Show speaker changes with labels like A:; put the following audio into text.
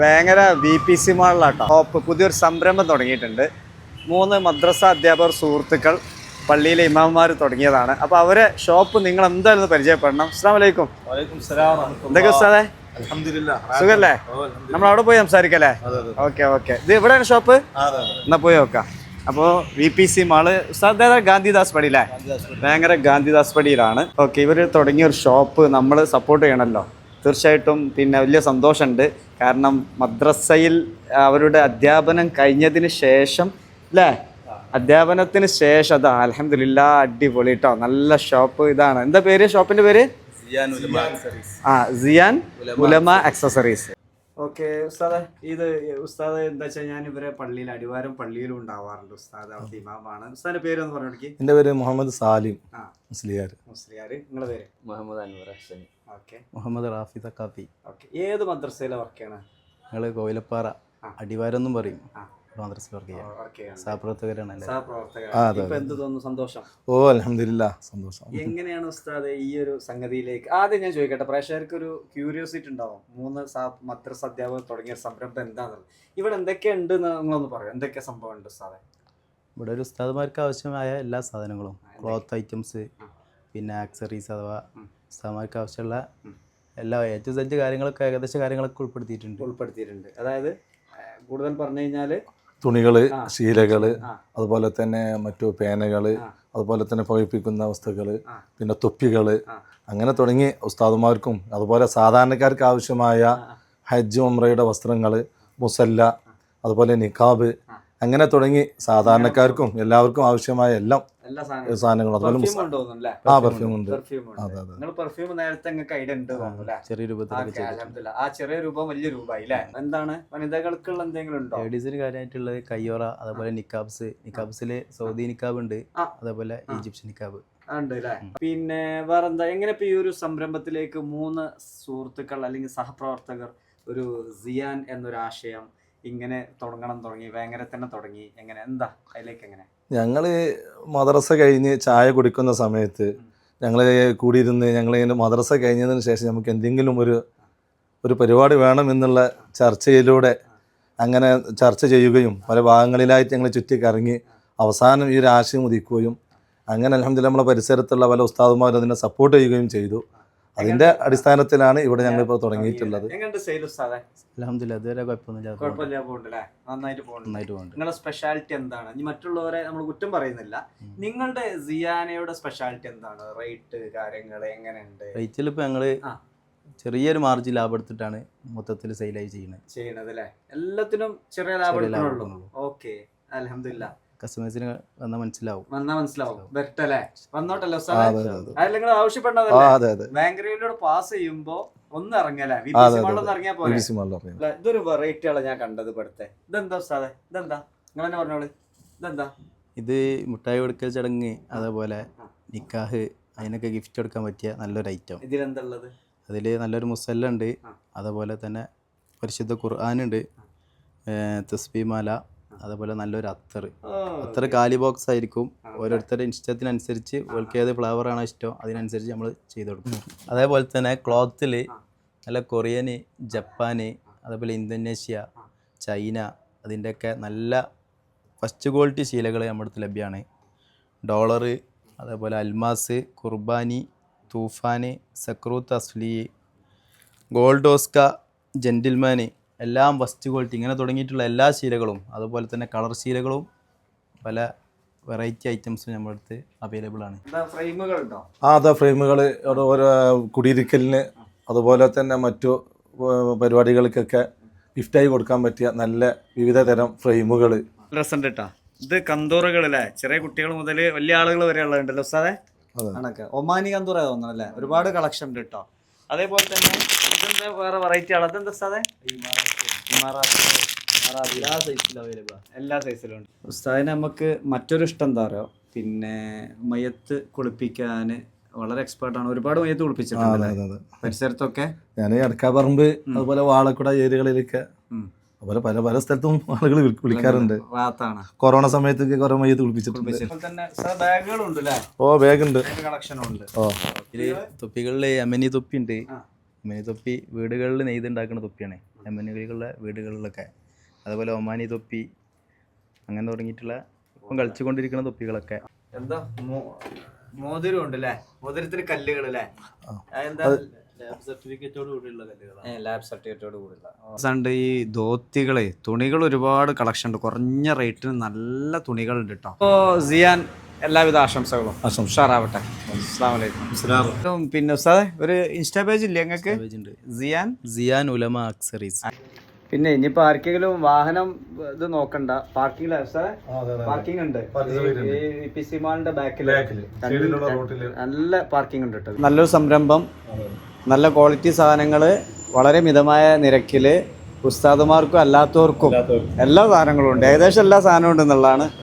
A: Vengara V P C മാളിലാട്ടോ. Shop പുതിയൊരു സംരംഭം തുടങ്ങിയിട്ടുണ്ട്. മൂന്ന് മദ്രസ അധ്യാപകർ സുഹൃത്തുക്കൾ പള്ളിയിലെ ഇമാമന്മാർ തുടങ്ങിയതാണ്. അപ്പോൾ അവരെ ഷോപ്പ് നിങ്ങൾ എന്തായാലും പരിചയപ്പെടണം. അസ്സാം വലൈക്കും എന്തൊക്കെ ഉസ്താദേ? സുഖല്ലേ? നമ്മൾ അവിടെ പോയി സംസാരിക്കല്ലേ. Okay okay. ഇത് എവിടെയാണ് ഷോപ്പ്. എന്നാ പോയി നോക്കാം. അപ്പോൾ വി പി സി മാൾ ഏതാ? ഗാന്ധിദാസ് പടിയില്ലേ ഭയങ്കര ഗാന്ധിദാസ് പടിയിലാണ്. ഓക്കെ ഇവർ തുടങ്ങിയ ഒരു ഷോപ്പ് നമ്മൾ സപ്പോർട്ട് ചെയ്യണമല്ലോ തീർച്ചയായിട്ടും പിന്നെ വലിയ സന്തോഷമുണ്ട്. കാരണം മദ്രസയിൽ അവരുടെ അധ്യാപനം കഴിഞ്ഞതിന് ശേഷം അല്ലേ? അധ്യാപനത്തിന് ശേഷം അതാ അലഹമില്ല അടിപൊളി കേട്ടോ നല്ല ഷോപ്പ് ഇതാണ്. എന്താ പേര്? ഷോപ്പിന്റെ പേര്. ആ സിയാൻ ഉലമ അക്സസറീസ്. ഓക്കെ ഉസ്താദ് ഇത് ഉസ്താദ് എന്താ വെച്ചാൽ ഞാൻ ഇവരെ പള്ളിയിൽ അടിവാരം പള്ളിയിലും ഉണ്ടാവാറുണ്ട്. ഉസ്താദ് അവിടുത്തെ ഇമാമാണ്. ഉസ്താദിന്റെ പേര് ഒന്ന് പറഞ്ഞു
B: എന്റെ പേര് മുഹമ്മദ് സാലിം മുസ്ലിയാർ.
A: മുസ്ലിയാർ നിങ്ങളെ പേര്?
C: മുഹമ്മദ് അൻവർ ഹസനി
A: ഓക്കെ.
B: മുഹമ്മദ് റാഫി തക്കാത്തി
A: ഓക്കെ. ഏത് മദ്രസയിലെ വർക്ക് ചെയ്യണ?
B: ഞങ്ങൾ കോയിലപ്പാറ അടിവാരം എന്നും പറയും. വർക്ക് ചെയ്യാം സഹപ്രവർത്തകരാണ് ഓ അലഹമില്ല സന്തോഷം.
A: എങ്ങനെയാണ് ഉസ്താദ് ഈ ഒരു സംഗതിയിലേക്ക്? ആദ്യം ഞാൻ ചോദിക്കട്ടെ പ്രേക്ഷകർക്ക് ഒരു ക്യൂരിയോസിറ്റി ഉണ്ടാവും? മൂന്ന് മദ്രസ അധ്യാപകർ തുടങ്ങിയ സംരംഭം എന്താണെന്നുള്ളത്? ഇവിടെ എന്തൊക്കെ ഉണ്ട് എന്ന് നിങ്ങളൊന്ന് പറയും. എന്തൊക്കെ സംഭവം ഉണ്ട് ഉസ്താദെ?
B: ഇവിടെ ഒരു ഉസ്താദ്മാർക്ക് ആവശ്യമായ എല്ലാ സാധനങ്ങളും. ക്ലോത്ത് ഐറ്റംസ് പിന്നെ ആക്സറീസ് അഥവാ. ഉസ്താദ്മാർക്ക് ആവശ്യമുള്ള എല്ലാ എ ടു കാര്യങ്ങളൊക്കെ ഏകദേശം കാര്യങ്ങളൊക്കെ ഉൾപ്പെടുത്തിയിട്ടുണ്ട്.
A: ഉൾപ്പെടുത്തിയിട്ടുണ്ട്. അതായത് കൂടുതൽ പറഞ്ഞു കഴിഞ്ഞാൽ
B: തുണികൾ
A: ശീലകൾ
B: അതുപോലെ തന്നെ മറ്റു
A: പേനകൾ
B: അതുപോലെ തന്നെ പകിപ്പിക്കുന്ന
A: വസ്തുക്കൾ
B: പിന്നെ
A: തൊപ്പികൾ
B: അങ്ങനെ തുടങ്ങി ഉസ്താദുമാർക്കും അതുപോലെ സാധാരണക്കാർക്ക് ആവശ്യമായ ഹജ്ജ് ഉമ്രയുടെ വസ്ത്രങ്ങൾ മുസല്ല അതുപോലെ നിക്കാബ് അങ്ങനെ തുടങ്ങി സാധാരണക്കാർക്കും എല്ലാവർക്കും ആവശ്യമായ എല്ലാ
A: സാധനങ്ങളും.
B: സാധനങ്ങളും അതുപോലെ ആ പെർഫ്യൂം ഉണ്ട്. അതെ, അതെ.
A: നിങ്ങൾ പെർഫ്യൂം നേരത്തെ നിങ്ങൾക്ക് ഐഡിയ ഉണ്ട് തോന്നുന്നു
B: ചെറിയ
A: രൂപത്തിൽ. ആ ചെറിയ രൂപം വലിയ രൂപമായി അല്ലേ? എന്താണ്? വനിതകൾക്കുള്ള എന്തെങ്കിലും ഉണ്ടോ?
B: ലേഡീസിന് കാര്യമായിട്ടുള്ളത് കയ്യോറ അതേപോലെ നിക്കാബ്സ് നിക്കാബ്സിൽ സൗദി നിക്കാബ് ഉണ്ട്. അതേപോലെ ഈജിപ്ഷ്യൻ നിക്കാബ്
A: ഉണ്ട് അല്ലേ? പിന്നെ വേറെന്താ? എങ്ങനെ ഇപ്പൊ ഈ ഒരു സംരംഭത്തിലേക്ക് മൂന്ന് സുഹൃത്തുക്കൾ അല്ലെങ്കിൽ സഹപ്രവർത്തകർ ഒരു സിയാൻ എന്നൊരു ആശയം ഇങ്ങനെ തുടങ്ങണം തുടങ്ങി ഭയങ്കര തന്നെ തുടങ്ങി എങ്ങനെ? എന്താ? അതിലേക്ക് എങ്ങനെ?
B: ഞങ്ങൾ മദ്രസ കഴിഞ്ഞ് ചായ കുടിക്കുന്ന സമയത്ത് ഞങ്ങൾ കൂടിയിരുന്ന് ഞങ്ങൾ മദ്രസ കഴിഞ്ഞതിന് ശേഷം നമുക്ക് എന്തെങ്കിലും ഒരു ഒരു പരിപാടി വേണം എന്നുള്ള ചർച്ചയിലൂടെ അങ്ങനെ ചർച്ച ചെയ്യുകയും പല ഭാഗങ്ങളിലായിട്ട് ഞങ്ങൾ ചുറ്റിക്കറങ്ങി അവസാനം ഈ ഒരു ആശയം ഉദിക്കുകയും അങ്ങനെ അലഹമ്മദില്ല നമ്മളെ പരിസരത്തുള്ള പല ഉസ്താദുമാരും അതിനെ സപ്പോർട്ട് ചെയ്യുകയും ചെയ്തു. അതിന്റെ അടിസ്ഥാനത്തിലാണ് ഇവിടെ ഞങ്ങൾ ഇപ്പോൾ തുടങ്ങിയിട്ടുള്ളത്.
A: എങ്ങനെയുണ്ട്
B: ഇതുവരെ കുഴപ്പമൊന്നുമില്ല.
A: കുഴപ്പമില്ല നന്നായിട്ട് പോകുന്നുണ്ട്
B: നന്നായിട്ട് പോകുന്നുണ്ട്
A: നിങ്ങളുടെ സ്പെഷ്യാലിറ്റി എന്താണ്? ഇനി മറ്റുള്ളവരെ നമ്മൾ കുറ്റം പറയുന്നില്ല. നിങ്ങളുടെ സിയാനയുടെ സ്പെഷ്യാലിറ്റി എന്താണ്? റേറ്റ് കാര്യങ്ങൾ എങ്ങനെയുണ്ട്?
B: റേറ്റിൽ ഇപ്പോൾ ഞങ്ങൾ. ചെറിയൊരു മാർജിൻ ലാഭം എടുത്തിട്ടാണ് മൊത്തത്തിൽ സെയിലായി ചെയ്യുന്നത്.
A: ചെയ്യണത് അല്ലേ? എല്ലാത്തിനും ചെറിയ ലാഭം എടുക്കണുള്ളൂ. ഓക്കെ അലഹമില്ല
B: കസ്റ്റമേഴ്സിന് വന്നാൽ മനസ്സിലാവും.
A: വരട്ടല്ലേ വന്നോട്ടല്ലോ നിങ്ങൾ ആവശ്യപ്പെട്ടതല്ലേ ബാങ്കറിയിലൂടെ പാസ് ചെയ്യുമ്പോ ഒന്ന്
B: അതെ,
A: ഇറങ്ങിയാ പോലെ ഇതൊരു വെറൈറ്റിയാണ് ഞാൻ കണ്ടത് ഇവിടുത്തെ. ഇതെന്താ ഉസ്താദെ? ഇതെന്താ? നിങ്ങൾ തന്നെ പറഞ്ഞോളൂ. ഇതെന്താ?
B: ഇത് മുട്ടായി കൊടുക്കൽ ചടങ്ങ് അതേപോലെ നിക്കാഹ് അതിനൊക്കെ ഗിഫ്റ്റ് കൊടുക്കാൻ പറ്റിയ നല്ലൊരു ഐറ്റം
A: ഇതിലെന്താ അതിൽ
B: അതിൽ നല്ലൊരു മുസല്ല ഉണ്ട്. അതേപോലെ തന്നെ പരിശുദ്ധ ഖുർആാനുണ്ട് തസ്ബിമാല അതേപോലെ നല്ലൊരു അത്തർ അത്തർ കാലി ബോക്സ് ആയിരിക്കും. ഓരോരുത്തരുടെ ഇഷ്ടത്തിനനുസരിച്ച് ഓൾക്ക് ഏത് ഫ്ലേവർ ആണോ ഇഷ്ടം. അതിനനുസരിച്ച് നമ്മൾ ചെയ്ത് കൊടുക്കും. അതേപോലെ തന്നെ ക്ലോത്തിൽ നല്ല കൊറിയന് ജപ്പാന് അതേപോലെ ഇന്തോനേഷ്യ ചൈന അതിന്റെയൊക്കെ നല്ല ഫസ്റ്റ് ക്വാളിറ്റി ശീലകൾ നമ്മുടെ അടുത്ത് ലഭ്യമാണ്. ഡോളറ് അതേപോലെ അൽമാസ് കുർബാനി തൂഫാന് സക്രൂത്ത് അസ്ലി ഗോൾഡോസ്ക ജെന്റിൽമാന് എല്ലാം ഫസ്റ്റ് ക്വാളിറ്റി ഇങ്ങനെ തുടങ്ങിയിട്ടുള്ള എല്ലാ ശീലകളും അതുപോലെ തന്നെ കളർ ശീലകളും പല വെറൈറ്റി ഐറ്റംസും നമ്മുടെ അടുത്ത് അവൈലബിൾ ആണ്. ആ അതാ ഫ്രെയിമുകൾ ഓരോ കുടിയിരിക്കലിന് അതുപോലെ തന്നെ മറ്റു പരിപാടികൾക്കൊക്കെ ഗിഫ്റ്റായി കൊടുക്കാൻ പറ്റിയ നല്ല വിവിധ തരം ഫ്രെയിമുകൾ
A: രസമുണ്ട് കേട്ടോ ഇത് കന്തൂറുകളല്ലേ ചെറിയ കുട്ടികൾ മുതൽ വലിയ ആളുകൾ വരെ ഉള്ളതുണ്ടല്ലോ
B: സാറെ.
A: കണക്ക് ഒമാനി കന്തൂറ തോന്നുന്നു അല്ലേ? ഒരുപാട് കളക്ഷൻ ഉണ്ട് കേട്ടോ. അതേപോലെ തന്നെ ഇതെന്താ വേറെ വെറൈറ്റി ആണ് അതെന്താ. ഇമാറാത്ത്.
B: എല്ലാ സൈസിലും അവൈലബിൾ ആണ്
A: എല്ലാ സൈസിലും ഉണ്ട്. ഉസ്താദിന് നമുക്ക് മറ്റൊരു ഇഷ്ടം എന്താ പറയുക പിന്നെ മയത്ത് കുളിപ്പിക്കാൻ വളരെ എക്സ്പേർട്ട് ആണ്. ഒരുപാട് മയത്ത് കുളിപ്പിച്ചിട്ടുണ്ട് പരിസരത്തൊക്കെ?
B: ഞാൻ അടക്കാപ്പറമ്പ് അതുപോലെ വാളക്കുട ഏരിയകളിലൊക്കെ. അതുപോലെ പല പല സ്ഥലത്തും ആളുകൾ വിളി- വിളിക്കാറുണ്ട്. കൊറോണ സമയത്തൊക്കെ കുറെ മയത്ത് കുളിപ്പിച്ചിട്ടുണ്ട്. ഓ ബാഗുണ്ട്.
A: കളക്ഷനും ഉണ്ട്.
B: ഓ. തൊപ്പികളിൽ അമനി തൊപ്പി ഉണ്ട് അമിനി തൊപ്പി വീടുകളിൽ നെയ്തുണ്ടാക്കുന്ന തൊപ്പിയാണ്. യമനുകളിലുള്ള വീടുകളിലൊക്കെ. അതുപോലെ ഒമാനി തൊപ്പി അങ്ങനെ തുടങ്ങിയിട്ടുള്ള ഇപ്പം കളിച്ചുകൊണ്ടിരിക്കുന്ന തൊപ്പികളൊക്കെ.
A: എന്താ മോതിരം ഉണ്ട് അല്ലേ മോതിരത്തിന് കല്ലുകൾ അല്ലേ എന്താ ലാബ് സർട്ടിഫിക്കറ്റോട് കൂടിയുള്ള ഈ ധോത്തികളെ തുണികൾ ഒരുപാട് കളക്ഷൻ ഉണ്ട്. കുറഞ്ഞ റേറ്റിന് നല്ല തുണികൾ ഉണ്ട് കേട്ടോ അപ്പോൾ സിയാൻ എല്ലാവിധ ആശംസകളും. ഉഷാറാവട്ടെ. അസ്സാം പിന്നെ ഉസ്താദെ ഒരു ഇൻസ്റ്റാ പേജ് ഇല്ലേ ഞങ്ങൾക്ക്
B: ജിയാൻ
A: സിയാൻ?
B: സിയാൻ ഉലമ അക്സറീസ്
A: പിന്നെ ഇനിയിപ്പോ ആർക്കെങ്കിലും വാഹനം ഇത് നോക്കണ്ട. പാർക്കിംഗ് പാർക്കിംഗ് ഉണ്ട്. ഈ പി സി മാളിന്റെ ബാക്കിൽ നല്ല പാർക്കിംഗ് ഉണ്ട് കേട്ടോ നല്ലൊരു സംരംഭം. നല്ല ക്വാളിറ്റി സാധനങ്ങൾ വളരെ മിതമായ നിരക്കിൽ ഉസ്താദുമാർക്കും അല്ലാത്തവർക്കും എല്ലാ സാധനങ്ങളും ഉണ്ട്. ഏകദേശം എല്ലാ സാധനവും ഉണ്ട് എന്നുള്ളതാണ്